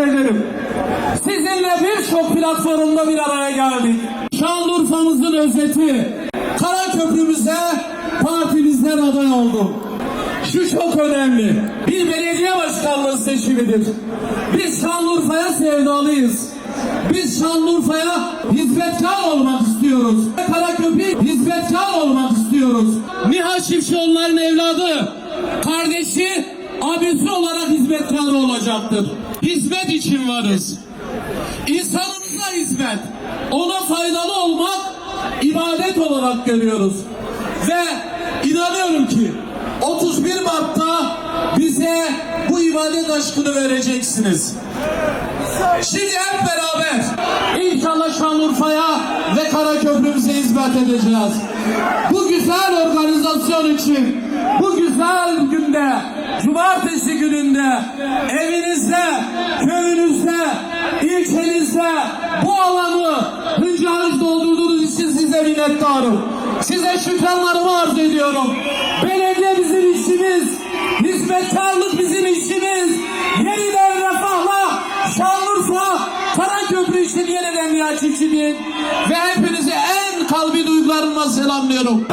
ederim. Sizinle birçok platformda bir araya geldik. Şanlıurfa'mızın özeti. Karaköprümüze partimizden aday oldum. Şu çok önemli. Bir belediye başkanlığı seçimidir. Biz Şanlıurfa'ya sevdalıyız. Biz Şanlıurfa'ya hizmetkar olmak istiyoruz. Karaköprü hizmetkar olmak istiyoruz. Nihat Çiftçioğulların evladı, kardeşi, abisi olarak hizmetkar olacaktır. Hizmet için varız. İnsanımıza hizmet, ona faydalı olmak ibadet olarak görüyoruz. Ve inanıyorum ki 31 Mart'ta bize bu ibadet aşkını vereceksiniz. Şimdi hep beraber inşallah Şanlıurfa'ya ve Karaköprümüze hizmet edeceğiz. Bu güzel organizasyon için bu güzel günde cumartesi gününde evinizde, köyünüzde, ilçenizde bu alanı hınca hınç doldurduğunuz için size minnettarım. Size şükranlarımı arz ediyorum. Belediye bizim işimiz, hizmetkarlık bizim işimiz. Yeniden refahla Şanlıurfa Karaköprü için yeniden Çiftçi deyin. Ve hepinize en kalbi duygularımla selamlıyorum.